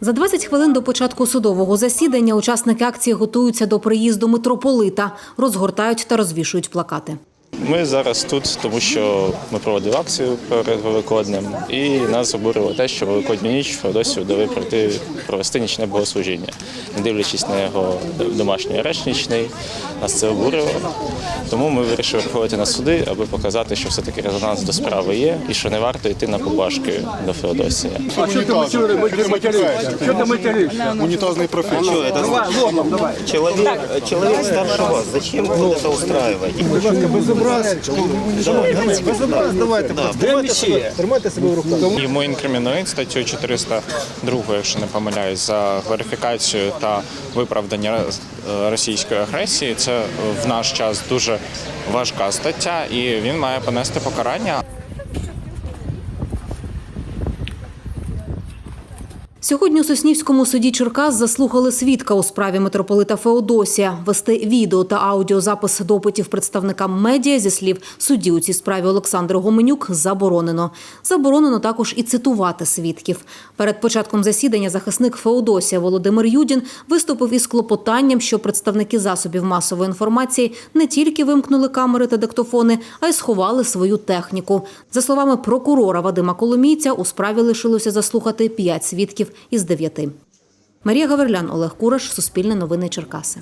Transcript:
За 20 хвилин до початку судового засідання учасники акції готуються до приїзду митрополита, розгортають та розвішують плакати. Ми зараз тут, тому що ми проводили акцію перед Великоднем, і нас обурило те, що Великодню ніч Феодосію дали пройти провести нічне богослужіння, не дивлячись на його домашній арешт нічний. Нас це обурило. Тому ми вирішили приходити на суди, аби показати, що все-таки резонанс до справи є, і що не варто йти на побажки до Феодосія. А что ты материшься? Что ты материшься? Унитазный профессор. Что это? Человек, человек Зачем вы вот это устраиваете? Йому інкримінують статтю 402, якщо не помиляюсь, за верифікацію та виправдання російської агресії. Це в наш час дуже важка стаття, і він має понести покарання. Сьогодні у Соснівському суді Черкас заслухали свідка у справі митрополита Феодосія. Вести відео та аудіозапис допитів представникам медіа зі слів судді у цій справі Олександр Гоменюк заборонено. Заборонено також і цитувати свідків. Перед початком засідання захисник Феодосія Володимир Юдін виступив із клопотанням, що представники засобів масової інформації не тільки вимкнули камери та диктофони, а й сховали свою техніку. За словами прокурора Вадима Коломійця, у справі лишилося заслухати п'ять свідків із дев'яти. Марія Гаверлян, Олег Кураш, Суспільне новини Черкаси.